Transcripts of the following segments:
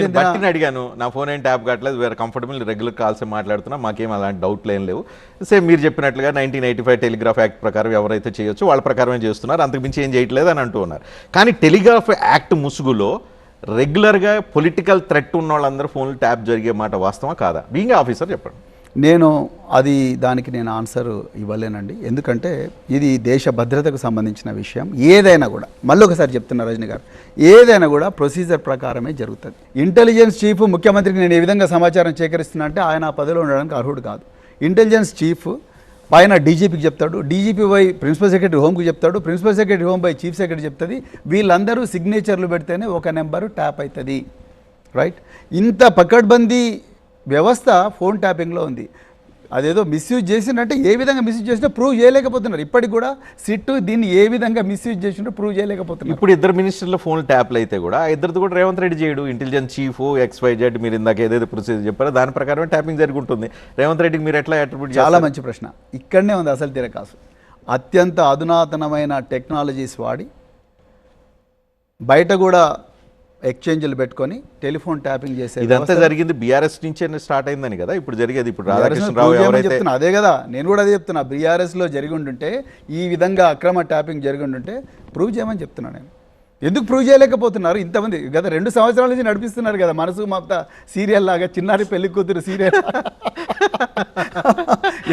నేను బట్టిని అడిగాను. నా ఫోన్ ఏం ట్యాప్ కావట్లేదు. వేరే కంఫర్టబుల్ రెగ్యులర్ కాల్స్ మాట్లాడుతున్నా. మాకేం అలాంటి డౌట్లు ఏం లేవు. సేమ్ మీరు చెప్పినట్లుగా nineteen eighty five telegraph act ప్రకారం ఎవరైతే చేయొచ్చు వాళ్ళ ప్రకారమే చేస్తున్నారు. అంతకు మించి ఏం చేయట్లేదు అని అంటూ ఉన్నారు. కానీ టెలిగ్రాఫ్ యాక్ట్ ముసుగులో రెగ్యులర్గా పొలిటికల్ థ్రెట్ ఉన్న వాళ్ళందరూ ఫోన్లు ట్యాప్ జరిగే మాట వాస్తవా కాదా? బీయింగ్ ఆఫీసర్ చెప్పండి. నేను అది దానికి నేను ఆన్సర్ ఇవ్వలేనండి. ఎందుకంటే ఇది దేశ భద్రతకు సంబంధించిన విషయం. ఏదైనా కూడా మళ్ళీ ఒకసారి చెప్తున్నా రజనీ గారు ఏదైనా కూడా ప్రొసీజర్ ప్రకారమే జరుగుతుంది. ఇంటెలిజెన్స్ చీఫ్ ముఖ్యమంత్రికి నేను ఏ విధంగా సమాచారం సేకరిస్తున్నా అంటే ఆయన ఆ పదవిలో ఉండడానికి అర్హుడు కాదు. ఇంటెలిజెన్స్ చీఫ్ పైన డీజీపీకి చెప్తాడు. డీజీపీ వై ప్రిన్సిపల్ సెక్రటరీ హోమ్కి చెప్తాడు. Principal secretary home by chief secretary చెప్తుంది. వీళ్ళందరూ సిగ్నేచర్లు పెడితేనే ఒక నెంబరు ట్యాప్ అవుతుంది రైట్ ఇంత పకడ్బందీ వ్యవస్థ ఫోన్ ట్యాపింగ్లో ఉంది. అదేదో మిస్యూజ్ చేసిందంటే ఏ విధంగా మిస్యూజ్ చేసినా ప్రూవ్ చేయలేకపోతున్నారు. ఇప్పటికి కూడా సిట్టు దీన్ని ఏ విధంగా మిస్యూజ్ చేసిందో ప్రూవ్ చేయలేకపోతున్నారు. ఇప్పుడు ఇద్దరు మినిస్టర్ల ఫోన్ ట్యాప్లు అయితే కూడా ఆ ఇద్దరిది కూడా రేవంత్ రెడ్డి చేయడు. Intelligence chief X Y Z మీరు ఇందాక ఏదైతే ప్రొసీజర్ చెప్పారో దాని ప్రకారమే ట్యాపింగ్ జరిగి ఉంటుంది రేవంత్ రెడ్డికి మీరు ఎట్లా అట్రిబ్యూట్ చాలా మంచి ప్రశ్న. ఇక్కడనే ఉంది అసలు తిరకాసు. అత్యంత అధునాతనమైన టెక్నాలజీస్ వాడి బయట కూడా ఎక్స్చేంజ్లు పెట్టుకొని టెలిఫోన్ ట్యాపింగ్ చేసే ఇదంతా జరిగింది బీఆర్ఎస్ నుంచే స్టార్ట్ అయిందని కదా? ఇప్పుడు జరిగేది. ఇప్పుడు BRS ను రాధాకృష్ణ prove రావు చేయమని ఎవరైతే చెప్తున్నా. అదే కదా నేను కూడా అదే చెప్తున్నా. బీఆర్ఎస్లో జరిగి ఉండుంటే ఈ విధంగా అక్రమ ట్యాపింగ్ జరిగి ఉండుంటే ప్రూవ్ చేయమని చెప్తున్నా నేను. ఎందుకు ప్రూవ్ చేయలేకపోతున్నారు? ఇంతమంది గత రెండు సంవత్సరాల నుంచి నడిపిస్తున్నారు కదా మనసు మమత సీరియల్ లాగా చిన్నారి పెళ్ళి కూతురు సీరియల్.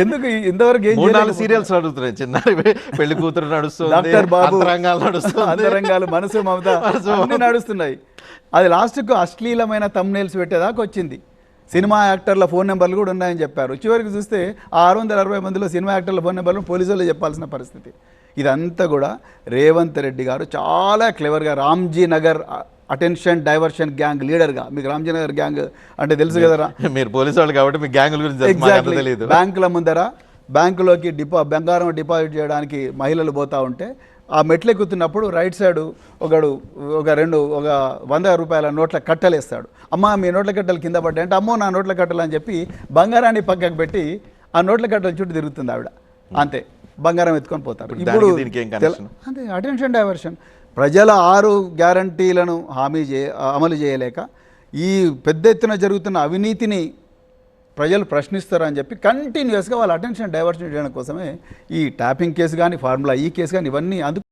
ఎందుకు ఇంతవరకు ఏం నాలుగు చేయలేకపోతున్నారు? సీరియల్స్ నడుస్తున్నాయి. చిన్నారి పెళ్ళి కూతురు నడుస్తుంది డాక్టర్ బాబు అంతరంగాలు నడుస్తుంది. అంతరంగాలు మనసు మమత నడుస్తున్నాయి. అది లాస్ట్కు అశ్లీలమైన తమ్నేల్స్ పెట్టేదాకా వచ్చింది. సినిమా యాక్టర్ల ఫోన్ నెంబర్లు కూడా ఉన్నాయని చెప్పారు. చివరికి చూస్తే ఆ ఆరు వందల అరవై మందిలో సినిమా యాక్టర్ల ఫోన్ నెంబర్లు పోలీసు వాళ్ళు చెప్పాల్సిన పరిస్థితి. ఇదంతా కూడా రేవంత్ రెడ్డి గారు చాలా క్లెవర్గా Ramji Nagar attention diversion gang లీడర్గా. మీకు రామ్జీ నగర్ గ్యాంగ్ అంటే తెలుసు కదరా మీరు పోలీసు వాళ్ళు కాబట్టి మీ గ్యాంగుల గురించి తెలియదు బ్యాంకుల ముందర బ్యాంకులోకి డిపా బంగారం డిపాజిట్ చేయడానికి మహిళలు పోతా ఉంటే ఆ మెట్లు ఎక్కుతున్నప్పుడు రైట్ సైడ్ ఒకడు ఒక రెండు ఒక వంద రూపాయల నోట్ల కట్టలు వేస్తాడు అమ్మ మీ నోట్ల కట్టలు కింద పడ్డాయి అంటే అమ్మో నా నోట్ల కట్టలు అని చెప్పి బంగారాన్ని పక్కకు పెట్టి ఆ నోట్ల కట్టల చుట్టూ తిరుగుతుంది ఆవిడ. అంతే. బంగారం ఎత్తుకొని పోతారు. ఇప్పుడు? అంతే అటెన్షన్ డైవర్షన్ ప్రజల ఆరు గ్యారంటీలను హామీ చే అమలు చేయలేక ఈ పెద్ద ఎత్తున జరుగుతున్న అవినీతిని ప్రజలు ప్రశ్నిస్తారని చెప్పి కంటిన్యూస్గా వాళ్ళ అటెన్షన్ డైవర్షన్ చేయడం కోసమే ఈ ట్యాపింగ్ కేసు కానీ ఫార్ములా ఈ కేసు కానీ ఇవన్నీ అందుకు